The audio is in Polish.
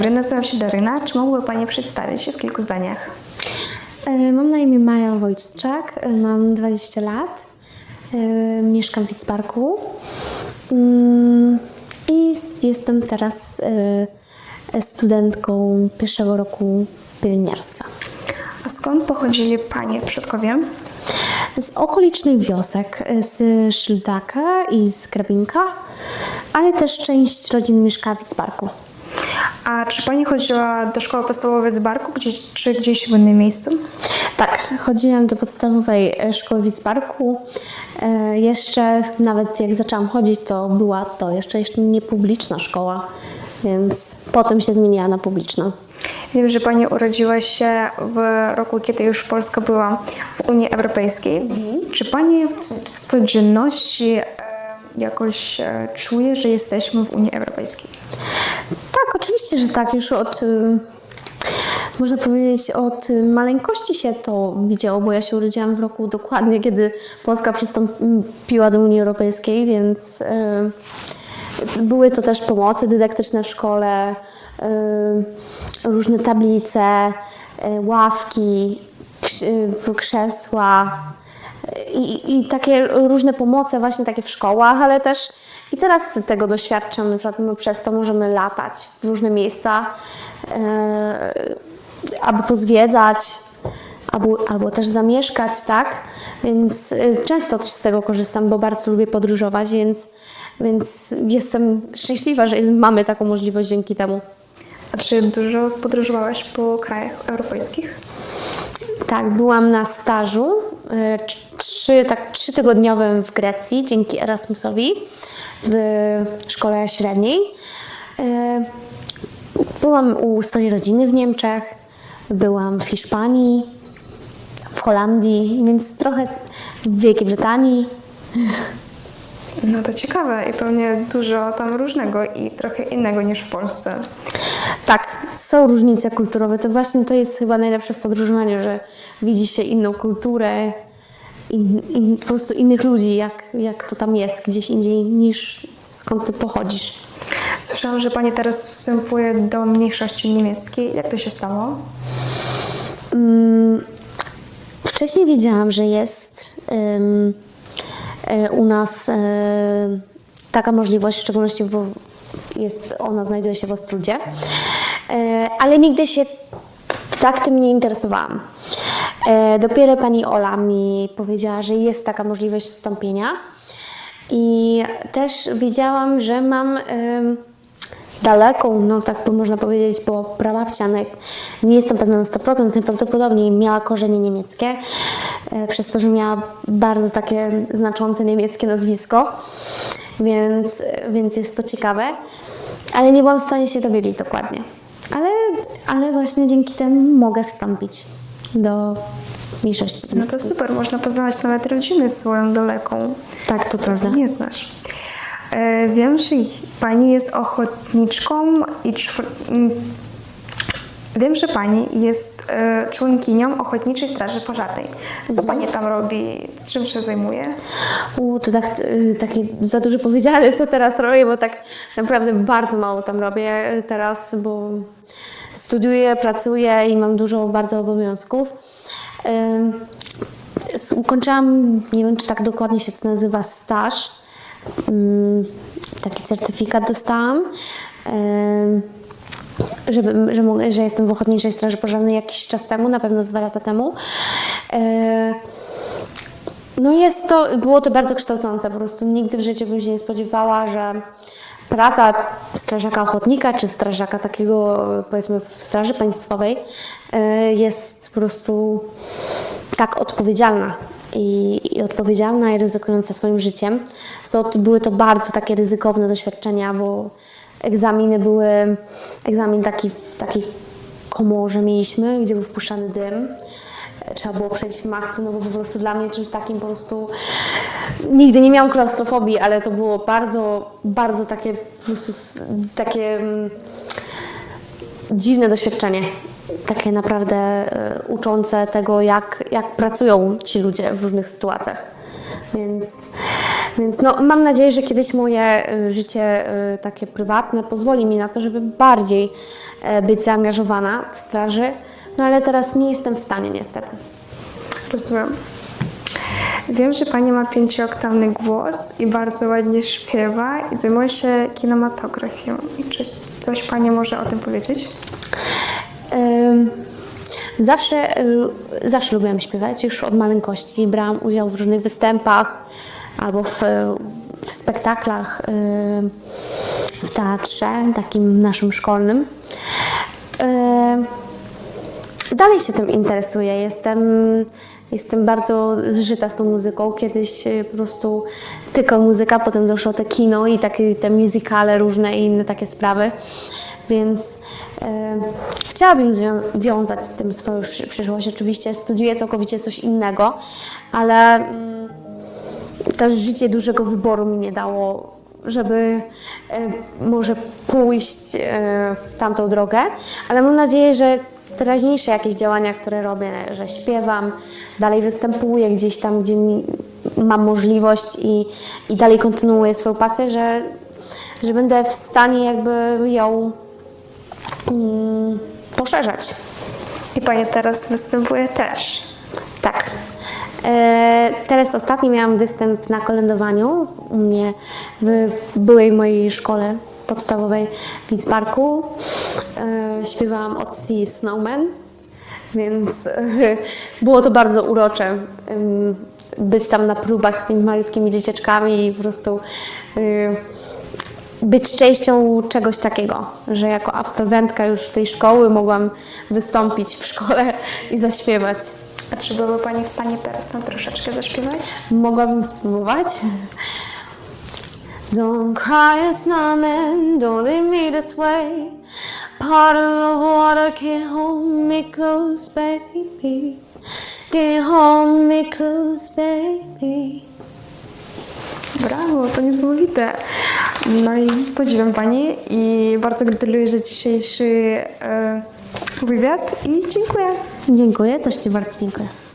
dobry, nazywam się Daryna. Czy mogłaby Pani przedstawić się w kilku zdaniach? E, Mam na imię Maja Wojciczak, e, mam 20 lat, e, mieszkam w Witzbarku mm, i jestem teraz studentką pierwszego roku pielęgniarstwa. A skąd pochodzili Panie przodkowie? Z okolicznych wiosek, z Szyltaka i z Grabinka, ale też część rodzin mieszka w Witzbarku. A czy Pani chodziła do szkoły podstawowej w Barku, gdzieś, czy gdzieś w innym miejscu? Tak, chodziłam do podstawowej e, szkoły w Witzbarku. E, Jeszcze nawet jak zaczęłam chodzić, to była to jeszcze, jeszcze nie publiczna szkoła, więc potem się zmieniła na publiczną. Wiem, że Pani urodziła się w roku, kiedy już Polska była w Unii Europejskiej. Czy Pani w, w codzienności e, jakoś czuje, że jesteśmy w Unii Europejskiej? Oczywiście, że tak. Już od, y, można powiedzieć, od maleńkości się to widziało, bo ja się urodziłam w roku dokładnie, kiedy Polska przystąpiła do Unii Europejskiej, więc y, były to też pomocy dydaktyczne w szkole, y, różne tablice, ławki, krz- krzesła, i, I takie różne pomoce właśnie takie w szkołach, ale też i teraz tego doświadczam, na przykład my przez to możemy latać w różne miejsca, e, aby pozwiedzać, albo, albo też zamieszkać, tak? Więc e, często też z tego korzystam, bo bardzo lubię podróżować, więc, więc jestem szczęśliwa, że mamy taką możliwość dzięki temu. A czy dużo podróżowałaś po krajach europejskich? Tak, byłam na stażu trzy, tak, trzytygodniowym w Grecji dzięki Erasmusowi w szkole średniej. E, Byłam u swojej rodziny w Niemczech, byłam w Hiszpanii, w Holandii, więc trochę w Wielkiej Brytanii. No to ciekawe i pewnie dużo tam różnego i trochę innego niż w Polsce. Tak, są różnice kulturowe. To właśnie to jest chyba najlepsze w podróżowaniu, że widzi się inną kulturę, in, in, po prostu innych ludzi, jak, jak to tam jest gdzieś indziej niż skąd ty pochodzisz. Słyszałam, że Pani teraz wstępuje do mniejszości niemieckiej. Jak to się stało? Mm, Wcześniej wiedziałam, że jest e, u nas e, taka możliwość, w szczególności, bo jest, ona znajduje się w Ostrudzie, ale nigdy się tak tym nie interesowałam. E, Dopiero pani Ola mi powiedziała, że jest taka możliwość wstąpienia i też wiedziałam, że mam daleką, no tak by można powiedzieć, bo prababcia, jak- nie jestem pewna na 100%, najprawdopodobniej miała korzenie niemieckie, e, przez to, że miała bardzo takie znaczące niemieckie nazwisko, więc, więc jest to ciekawe, ale nie byłam w stanie się dowiedzieć dokładnie. Ale, ale właśnie dzięki temu mogę wstąpić do mniejszości No to super, można poznawać nawet rodzinę swoją daleką. Tak, to prawda. Nie znasz. E, Wiem, że Pani jest ochotniczką i Wiem, że Pani jest e, członkinią Ochotniczej Straży Pożarnej. Co Pani tam robi? Czym się zajmuje? U, to tak, y, takie za dużo powiedziane, co teraz robię, bo tak naprawdę bardzo mało tam robię y, teraz, bo studiuję, pracuję i mam dużo bardzo obowiązków. S- Ukończyłam, nie wiem czy tak dokładnie się to nazywa, staż. Ym, Taki certyfikat dostałam. Ym, żeby, że, że jestem w Ochotniczej Straży Pożarnej jakiś czas temu, na pewno z dwa lata temu. Yy, no jest to, było to bardzo kształcące, po prostu nigdy w życiu bym się nie spodziewała, że praca strażaka ochotnika, czy strażaka takiego powiedzmy w straży państwowej y, jest po prostu tak odpowiedzialna. I, i odpowiedzialna i ryzykująca swoim życiem. So, były to bardzo takie ryzykowne doświadczenia, bo egzaminy były, egzamin taki w takiej komorze mieliśmy, gdzie był wpuszczany dym trzeba było przejść w masce, no bo po prostu dla mnie czymś takim po prostu nigdy nie miałam klaustrofobii, ale to było bardzo, bardzo takie po prostu takie mm, dziwne doświadczenie. Takie naprawdę e, uczące tego, jak, jak pracują ci ludzie w różnych sytuacjach. Więc, Więc no, mam nadzieję, że kiedyś moje y, życie y, takie prywatne pozwoli mi na to, żeby bardziej e, być zaangażowana w straży. No ale teraz nie jestem w stanie niestety. Rozumiem. Wiem, że Pani ma pięciooktawny głos i bardzo ładnie śpiewa i zajmuje się kinematografią. Czy coś Pani może o tym powiedzieć? Ym, Zawsze, y, zawsze lubiłam śpiewać, już od maleńkości. Brałam udział w różnych występach albo w, w spektaklach y, w teatrze, takim naszym szkolnym. Y, Dalej się tym interesuję. Jestem, jestem bardzo zżyta z tą muzyką. Kiedyś y, po prostu tylko muzyka, potem doszło te kino i takie te musicale różne i inne takie sprawy. Więc chciałabym wiązać z tym swoją przy- przyszłość. Oczywiście studiuję całkowicie coś innego, ale mm, też życie dużego wyboru mi nie dało, żeby e, może pójść e, w tamtą drogę, ale mam nadzieję, że teraźniejsze jakieś działania, które robię, że śpiewam, dalej występuję gdzieś tam, gdzie mi, mam możliwość i, i dalej kontynuuję swoją pasję, że, że będę w stanie jakby ją mm, poszerzać. I Pani teraz występuje też. Tak. E, teraz ostatnio miałam występ na kolędowaniu u mnie w byłej mojej szkole podstawowej w Widzbarku. E, śpiewałam od Sea Snowman, więc e, było to bardzo urocze być tam na próbach z tymi malutkimi dzieciaczkami i po prostu być częścią czegoś takiego, że jako absolwentka już tej szkoły mogłam wystąpić w szkole i zaśpiewać. A czy byłaby Pani w stanie teraz nam troszeczkę zaśpiewać? Mogłabym spróbować. Don't cry, snowman, don't leave me this way. Part of the water can't hold me close, baby. Can't hold me close, baby. Brawo, to niesamowite. No i podziwiam Pani i bardzo gratuluję za dzisiejszy e, wywiad i dziękuję. Dziękuję, też Ci bardzo dziękuję.